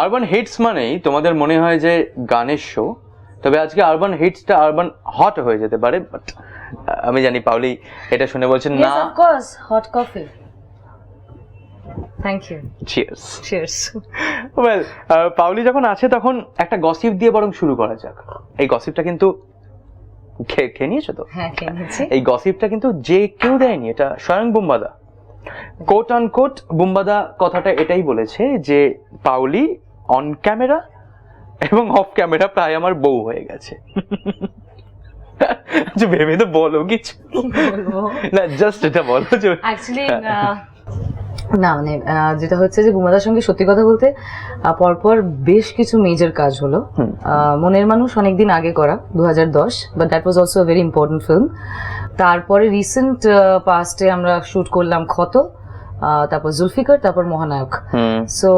Urban hits মানেই তোমাদের মনে হয় যে গানের শো তবে আজকে আরবান হিটসটা আরবান হট হয়ে যেতে পারে বাট আমি জানি পাউলি এটা শুনে বলছেন না of course. Hot coffee. Thank you. Cheers Cheers. Well Paoli যখন আছে তখন একটা গসিপ দিয়ে বরং শুরু করা যাক এই গসিপটা কিন্তু খেয়ে নিয়েছো তো হ্যাঁ খেয়ে এই গসিপটা কিন্তু যে কেউ দেয়নি এটা স্বয়ং বুম্বাদা কোট অন কোট বুম্বাদা কথাটা এটাই বলেছে যে পাউলি অন ক্যামেরা এবং অফ ক্যামেরা প্রায় আমার বউ হয়ে গেছে। আচ্ছা ভেবে তো বলো কিছু। না জাস্ট এটা বলো যে অ্যাকচুয়ালি না মানে যেটা হচ্ছে যে বুমাদার সঙ্গে সত্যি কথা বলতে পরপর বেশ কিছু মেজর কাজ হলো। মনের মানুষ অনেকদিন আগে করা দু হাজার দশ but that was also very important film তারপরে রিসেন্ট পাস্টে আমরা শুট করলাম ক্ষত। তারপর জুলফিকার তারপর মহানায়ক। সো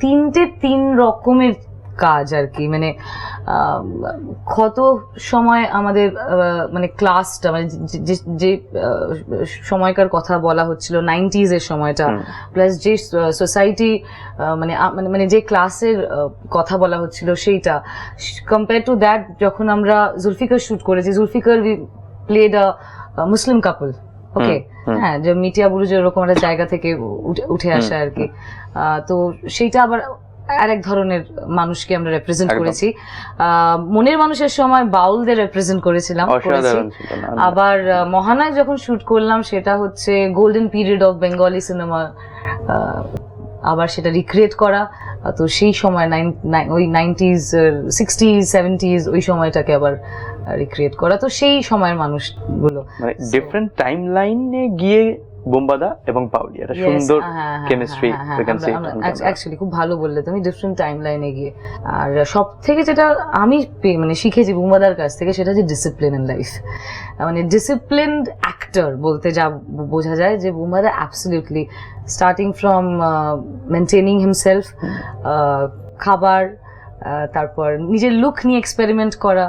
তিনটে তিন রকমের কাজ আর কি। মানে কত সময় আমাদের মানে ক্লাসটা মানে যে- সময়কার কথা বলা হচ্ছিল নাইনটিজ এর সময়টা প্লাস যে সোসাইটি মানে মানে মানে যে ক্লাসের কথা বলা হচ্ছিল সেইটা। কম্পেয়ার টু দ্যাট যখন আমরা জুলফিকার শুট করেছি Zulfiqar played a Muslim couple okay হ্যাঁ যে মিটিয়া বুরুজ এরকম একটা জায়গা থেকে উঠে- আসা আর কি তো সেইটা আবার আরেক ধরনের মানুষকে আমরা রেপ্রেজেন্ট করেছি। মনের মানুষের সময় বাউলদের রেপ্রেজেন্ট করেছিলাম আবার মহানায় যখন শুট করলাম সেটা হচ্ছে golden period of Bengali cinema আবার সেটা রিক্রিয়েট করা। তো সেই সময় নাইন- ওই নাইনটিজ সিক্সটিজ সেভেন্টিজ ওই সময়টাকে আবার রিক্রিয়েট করা। তো সেই সময়ের মানুষগুলো। মানে ডিফারেন্ট টাইম লাইনে গিয়ে বোম্বাদা এবং পাউলি Yes, সুন্দর হ্যাঁ, হ্যাঁ, কেমিস্ট্রি হ্যাঁ, হ্যাঁ, অ্যাকচুয়ালি খুব ভালো বললে তুমি ডিফারেন্ট টাইম লাইনে গিয়ে। আর সব থেকে যেটা আমি মানে শিখেছি বুমাদার কাছ থেকে সেটা হচ্ছে ডিসিপ্লিন ইন লাইফ মানে ডিসিপ্লিনড অ্যাক্টর বলতে যা বোঝা যায় যে বুমাদা absolutely starting from maintaining himself খাবার আহ, তারপর নিজের লুক নিয়ে এক্সপেরিমেন্ট করা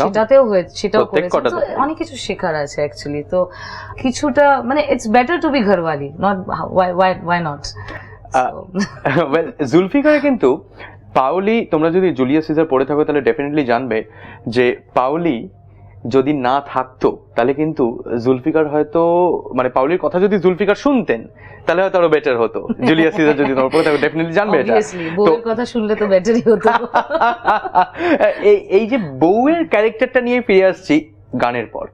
সেটাতেও হয়েছে সেটাও করেছে। অনেক কিছু শেখার আছে অ্যাকচুয়ালি তো কিছুটা মানে it's better to be Gharwali not why why why not well জুলফিকারে কিন্তু পাওলি তোমরা যদি জুলিয়াস সিজার পড়ে থাকো তাহলে ডেফিনেটলি জানবে যে পাউলি যদি না থাকতো তাহলে কিন্তু জুলফিকার হয়তো মানে পাউলির কথা যদি জুলফিকার শুনতেন তাহলে হয়তো আরও বেটার হতো। জুলিয়া সিজার যদি তোমার পড়ে ডেফিনেটলি জানবে এটা। বউয়ের কথা শুনলে তো বেটারই হতো। এই এই যে বউয়ের ক্যারেক্টারটা নিয়ে ফিরে আসছি গানের পর।